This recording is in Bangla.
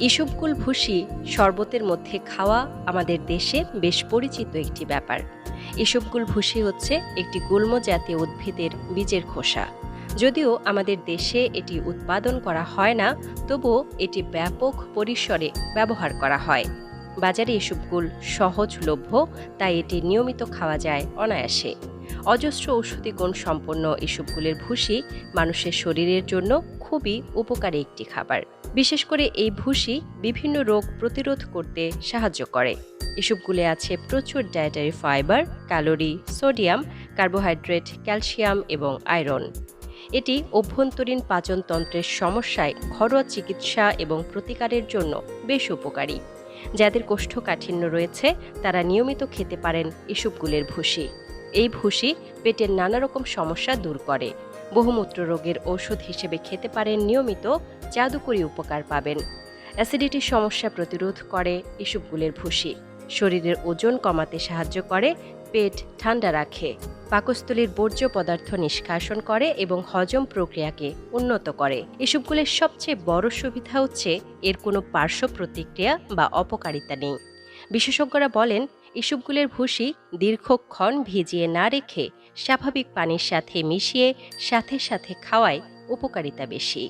ইসবগুল ভুসি শরবতের মধ্যে খাওয়া আমাদের দেশে বেশ পরিচিত একটি ব্যাপার। ইসবগুল ভুসি হচ্ছে একটি গুল্ম জাতীয় উদ্ভিদের বীজের খোসা। যদিও আমাদের দেশে এটি উৎপাদন করা হয় না, তবুও এটি ব্যাপক পরিসরে ব্যবহার করা হয়। বাজারে এসবগুল সহজলভ্য, তাই এটি নিয়মিত খাওয়া যায় অনায়াসে। অজস্র ঔষধি গুণ সম্পন্ন এসবগুলের ভুসি মানুষের শরীরের জন্য খুবই উপকারী একটি খাবার। বিশেষ করে এই ভুসি বিভিন্ন রোগ প্রতিরোধ করতে সাহায্য করে। এসবগুলি আছে প্রচুর dietary fibre calorie sodium carbohydrate calcium এবং আয়রন এটি অভ্যন্তরীণ পাচনতন্ত্রের সমস্যায় ঘরোয়া চিকিৎসা এবং প্রতিকারের জন্য বেশ উপকারী। যাদের কোষ্ঠকাঠিন্য রয়েছে, তারা নিয়মিত খেতে পারেন এসবগুলের ভুসি। এই ভুসি পেটের নানা রকম সমস্যা দূর করে। বহুমূত্র রোগের ঔষধ হিসেবে খেতে পারেন নিয়মিত জাদুকরী উপকার পাবেন। অ্যাসিডিটির সমস্যা প্রতিরোধ করে এসবগুলের ভুসি। শরীরের ওজন কমাতে সাহায্য করে, পেট ঠান্ডা রাখে। পাকস্থলীর বর্জ্য পদার্থ নিষ্কাশন করে এবং হজম প্রক্রিয়াকে উন্নত করে। এসবগুলোর সবচেয়ে বড় সুবিধা হচ্ছে, এর কোনো পার্শ্ব প্রতিক্রিয়া বা অপকারিতা নেই। বিশেষজ্ঞরা বলেন এসবগুলোর ভুসি দীর্ঘক্ষণ ভিজিয়ে না রেখে স্বাভাবিক পানির সাথে মিশিয়ে সাথে সাথে খাওয়ায় উপকারিতা বেশি।